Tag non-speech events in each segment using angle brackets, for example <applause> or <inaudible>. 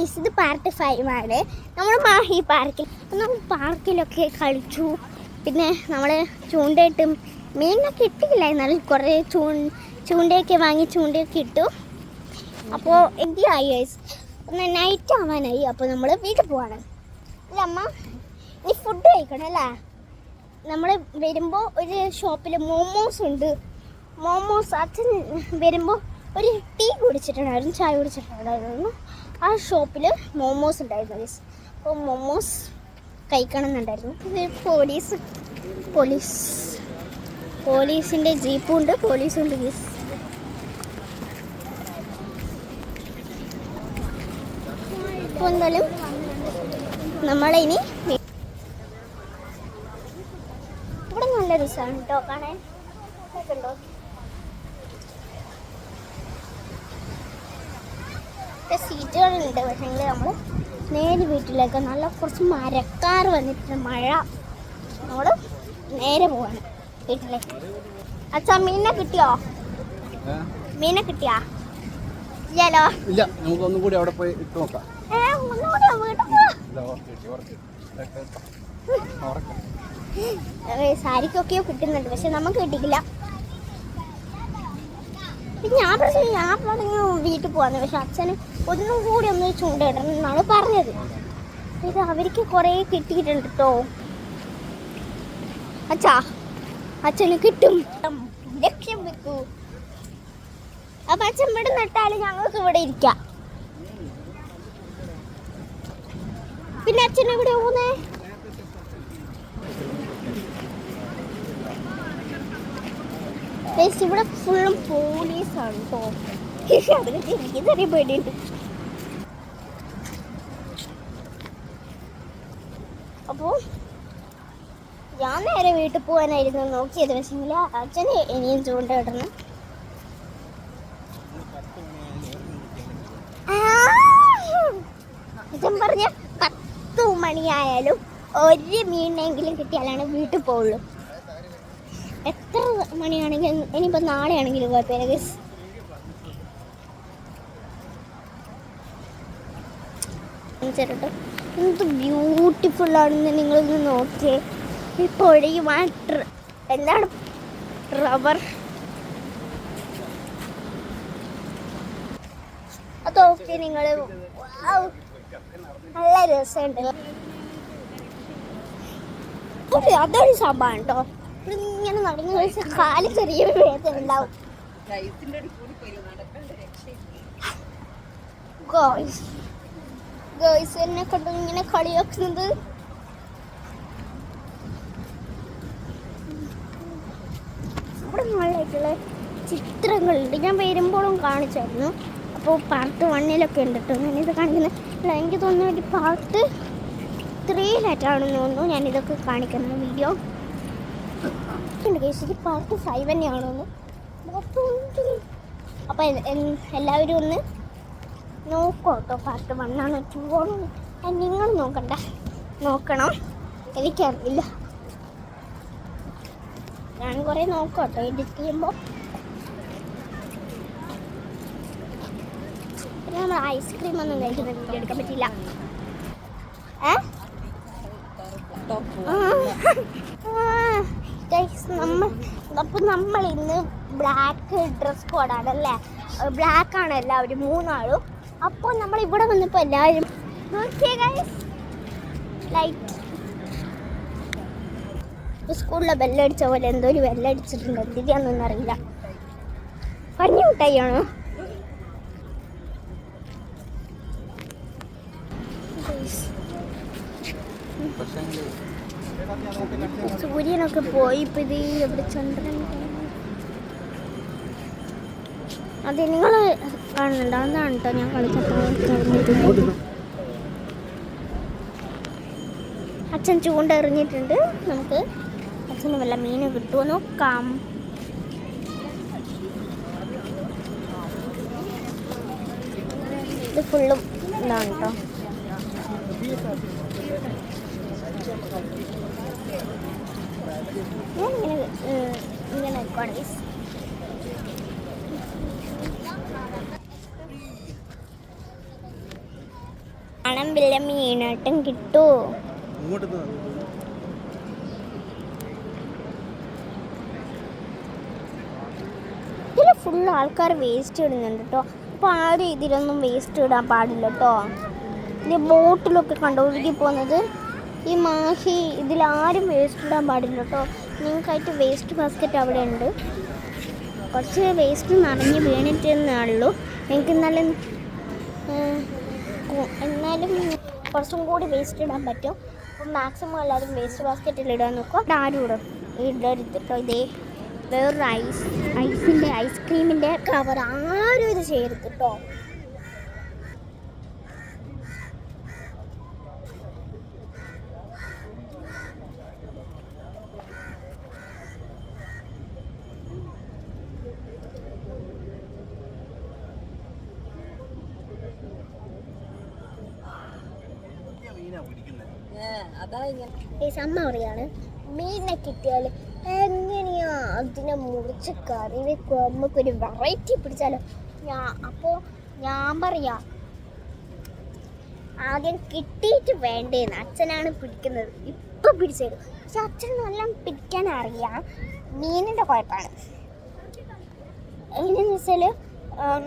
Guys ഇത് part five ആണ്. നമ്മൾ മാഹി പാർക്കിൽ നമ്മൾ പാർക്കിലൊക്കെ കളിച്ചു. പിന്നെ നമ്മൾ ചൂണ്ടയിട്ടും മീനൊക്കെ ഇട്ടില്ല എന്നാലും കുറേ ചൂ ചൂണ്ടയൊക്കെ വാങ്ങി ചൂണ്ടയൊക്കെ ഇട്ടു. അപ്പോൾ എന്ത് ആയി ഗൈസ് ഒന്ന് നൈറ്റ് ആവാനായി അപ്പോൾ നമ്മൾ വീട്ടിൽ പോവാണ്. അല്ല അമ്മ? ഇനി ഫുഡ് കഴിക്കണം അല്ലേ? നമ്മൾ വരുമ്പോൾ ഒരു ഷോപ്പിൽ മോമോസ് ഉണ്ട്. മോമോസ് അച്ഛൻ വരുമ്പോൾ ഒരു ടീ കുടിച്ചിട്ടുണ്ടായിരുന്നു ചായ കുടിച്ചിട്ടുണ്ടായിരുന്നു. ആ ഷോപ്പിൽ മോമോസ് ഉണ്ടായിരുന്നു ഗൈസ് അപ്പോൾ മോമോസ് കഴിക്കണം എന്നുണ്ടായിരുന്നു പോലീസ് പോലീസ്. പോലീസിന്റെ ജീപ്പും ഉണ്ട് പോലീസും ഉണ്ട് ഗൈസ് അപ്പോൾ എന്തായാലും നമ്മളിനി ഇവിടെ നല്ല രസമാണ് കേട്ടോ കാണാൻ. ഇതൊക്കെ ഉണ്ടോ സീറ്റുകളുണ്ട്. പക്ഷേ നമ്മൾ നേരെ വീട്ടിലേക്ക് നല്ല കുറച്ച് മരക്കാർ വന്നിട്ട് മഴ. നമ്മൾ നേരെ പോവാണ് വീട്ടിലേക്ക്. അച്ഛാ മീനെ കിട്ടിയോ? മീനെ കിട്ടിയാ? ഇല്ലല്ലോ. ഇല്ല നമുക്ക് ഒന്നും കൂടി അവിടെ പോയി ഇട്ട് നോക്കാം. സാരിക്കൊക്കെയോ കിട്ടുന്നുണ്ട് പക്ഷെ നമുക്ക് കിട്ടിയില്ല ഞാൻ പറഞ്ഞു ഞാൻ പറഞ്ഞു വീട്ടിൽ പോവാന്ന് പക്ഷെ അച്ഛന് ഒന്നും കൂടി ഒന്ന് ചൂണ്ടിടണം എന്നാണ് പറഞ്ഞത്. ഇത് അവർക്ക് കുറേ കിട്ടിയിട്ടുണ്ട് കേട്ടോ അച്ഛാ അച്ഛന് കിട്ടും. ലക്ഷ്യം വെക്കൂ. അപ്പൊ അച്ഛൻ ഇവിടെ നട്ടാൽ ഞങ്ങൾക്ക് ഇവിടെ ഇരിക്കാം. പിന്നെ അച്ഛൻ എവിടെ പോകുന്നേ? ഇവിടെ ഫുള്ളും പോലീസാണ് കേട്ടോ അതിനൊക്കെ എനിക്ക് പേടിയുണ്ട് അപ്പോൾ ഞാൻ നേരെ വീട്ടിൽ പോകാനായിരുന്നു. നോക്കിയത് പക്ഷേ അച്ഛന് ഇനിയും ചൂണ്ടിടണം അച്ഛൻ പറഞ്ഞ പത്ത് മണിയായാലും ഒരു മീനെങ്കിലും കിട്ടിയാലാണ് വീട്ടിൽ പോവുള്ളൂ. എത്ര മണിയാണെങ്കിലും ഇനിയിപ്പോൾ നാളെ ആണെങ്കിലും കുഴപ്പമില്ല ചേട്ടോ എന്ത് ബ്യൂട്ടിഫുൾ ആണെന്ന് നിങ്ങളൊന്ന് നോക്കിയേ ഈ പുഴയും ആ എന്താണ് റബ്ബർ അതൊക്കെ നിങ്ങൾ നല്ല രസമുണ്ട് ഓക്കെ അതൊരു സംഭവം കേട്ടോ ഇങ്ങനെ നടന്നു കഴിച്ച കാൽ ചെറിയ വേദന ഉണ്ടാവും ഗോയ്സ് ഗോയ്സ് എന്നെ കൊണ്ട് ഇങ്ങനെ കളിയാക്കുന്നത് ഇവിടെ നല്ലതായിട്ടുള്ള ചിത്രങ്ങളുണ്ട്. ഞാൻ വരുമ്പോഴും കാണിച്ചായിരുന്നു. അപ്പോൾ പാർട്ട് വണ്ണിലൊക്കെ ഉണ്ട് കേട്ടോ. ഞാനിത് കാണിക്കുന്നത്. എനിക്ക് തോന്നുന്നു ഒരു പാർട്ട് ത്രീയിലായിട്ടാണെന്ന് തോന്നുന്നു ഞാനിതൊക്കെ കാണിക്കുന്ന വീഡിയോ ഉണ്ട് പാർട്ട് ഫൈവ് തന്നെയാണെന്ന് അപ്പോൾ എല്ലാവരും ഒന്ന് നോക്കൂ കേട്ടോ പാർട്ട് വണ്ണാണ് ടു ആണ് നിങ്ങൾ നോക്കണ്ട. നോക്കണം. എനിക്കറിയില്ല. ഞാൻ കുറേ നോക്കാം കേട്ടോ എഡിറ്റ് ചെയ്യുമ്പോൾ പിന്നെ നമ്മൾ ഐസ്ക്രീം ഒന്നും കഴിക്കുന്ന വീഡിയോ എടുക്കാൻ പറ്റില്ല നമ്മൾ അപ്പം നമ്മൾ ഇന്ന് ബ്ലാക്ക് ഡ്രസ് കോഡാണ് അല്ലേ ബ്ലാക്ക് ആണ് എല്ലാവരും മൂന്നാളും. അപ്പോൾ നമ്മൾ ഇവിടെ വന്നപ്പോൾ എല്ലാവരും ലൈറ്റ് സ്കൂളിലെ ബെല്ലടിച്ച പോലെ എന്തോ ഒരു ബെല്ലടിച്ചിട്ടുണ്ട് എന്തിനാണെന്നൊന്നും അറിയില്ല. പഞ്ഞു മിഠായിയാണോ സൂര്യനൊക്കെ പോയി ഇപ്പൊ ഇത് എവിടെ ചന്ദ്രൻ അതെ നിങ്ങൾ കേട്ടോ ഞാൻ കളിച്ചപ്പോൾ അച്ഛൻ ചൂണ്ട എറിഞ്ഞിട്ടുണ്ട്. നമുക്ക് അച്ഛന് വല്ല മീന് കിട്ടുമോ നോക്കാം. ഇത് ഫുള്ളും ഇതാണ് കേട്ടോ. ഇങ്ങനെ ഇങ്ങനെ നിൽക്കുവാണ് വല്ല മീനാട്ടം കിട്ടൂ. ഇതിൽ ഫുൾ ആൾക്കാർ വേസ്റ്റ് ഇടുന്നുണ്ട് കേട്ടോ അപ്പോൾ ആരും ഇതിലൊന്നും വേസ്റ്റ് ഇടാൻ പാടില്ല കേട്ടോ ഇത് ബോട്ടിലൊക്കെ കണ്ടു? ഒഴുകി പോകുന്നത് ഈ മാഹി. ഇതിലാരും വേസ്റ്റ് ഇടാൻ പാടില്ല കേട്ടോ നിങ്ങൾക്കായിട്ട് വേസ്റ്റ് ബാസ്ക്കറ്റ് അവിടെ ഉണ്ട് കുറച്ച് വേസ്റ്റ് നിറഞ്ഞ് വീണിട്ടേ ഉള്ളൂ. എനിക്ക് എന്നാലും ഏഹ്, എന്നാലും കുറച്ചും കൂടി വേസ്റ്റ് ഇടാൻ പറ്റും. അപ്പം മാക്സിമം എല്ലാവരും വേസ്റ്റ് ബാസ്ക്കറ്റിൽ ഇടാൻ നോക്കും. ആരും ഇടും. ഇടരുത്തിട്ടോ ഇതേ വേറൊരു ഐസ് ഐസിന്റെ ഐസ്ക്രീമിന്റെ കവർ ആരും ഇത് ചെയ്യരുത് കേട്ടോ ഈ അമ്മ എങ്ങനെയാ അതിനെ മുറിച്ച് കറി വെക്കുക നമുക്കൊരു വെറൈറ്റി പിടിച്ചാലോ? ഞാൻ അപ്പോൾ ഞാൻ പറയാ. ആദ്യം കിട്ടിയിട്ട് വേണ്ടേന്ന്. അച്ഛനാണ് പിടിക്കുന്നത്. ഇപ്പം പിടിച്ചത് പക്ഷെ അച്ഛൻ നല്ല പിടിക്കാൻ അറിയാം മീനിന്റെ കുഴപ്പമാണ് എങ്ങനെയാന്ന് വെച്ചാൽ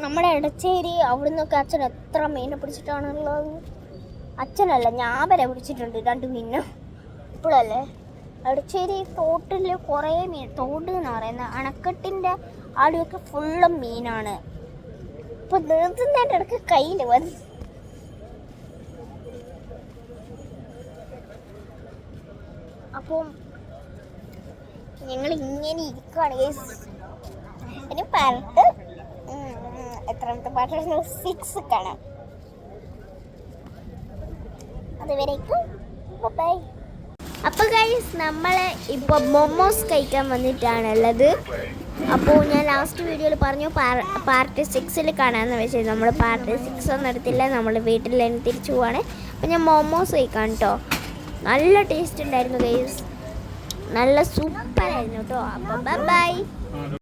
നമ്മുടെ ഇടച്ചേരി അവിടെ നിന്നൊക്കെ അച്ഛൻ എത്ര മീനെ പിടിച്ചിട്ടാണുള്ളത്? അച്ഛനല്ല ഞാൻ വരെ വിളിച്ചിട്ടുണ്ട് രണ്ട് മീനും ഇപ്പോഴല്ലേ? അടച്ചേരി തോട്ടിൽ കുറേ മീൻ തോട് എന്ന് പറയുന്ന അണക്കെട്ടിന്റെ ആടിയൊക്കെ ഫുള്ള് മീനാണ്. ഇപ്പൊ നിർത്തുന്നതിന്റെ ഇടയ്ക്ക് കയ്യിൽ വന്ന് അപ്പം ഞങ്ങൾ ഇങ്ങനെ ഇരിക്കുകയാണ്. ഇനി പറഞ്ഞിട്ട് എത്രാമത്തെ പാട്ടാണ് സിക്സ് <laughs> കാണാം. അതുവരേക്കും. ബൈ അപ്പോൾ ഗൈസ് നമ്മൾ ഇപ്പോൾ മൊമോസ് കഴിക്കാൻ വന്നിട്ടാണുള്ളത്. അപ്പോൾ ഞാൻ ലാസ്റ്റ് വീഡിയോയിൽ പറഞ്ഞു പാർട്ട് സിക്സിൽ കാണാമെന്ന് വെച്ചത് നമ്മൾ പാർട്ട് സിക്സ് ഒന്നും എടുത്തില്ല നമ്മൾ വീട്ടിൽ തന്നെ തിരിച്ചു പോവാണ്. അപ്പോൾ ഞാൻ മൊമോസ് കഴിക്കാം കേട്ടോ നല്ല ടേസ്റ്റ് ഉണ്ടായിരുന്നു ഗൈസ് നല്ല സൂപ്പറായിരുന്നു കേട്ടോ അപ്പോൾ ബൈ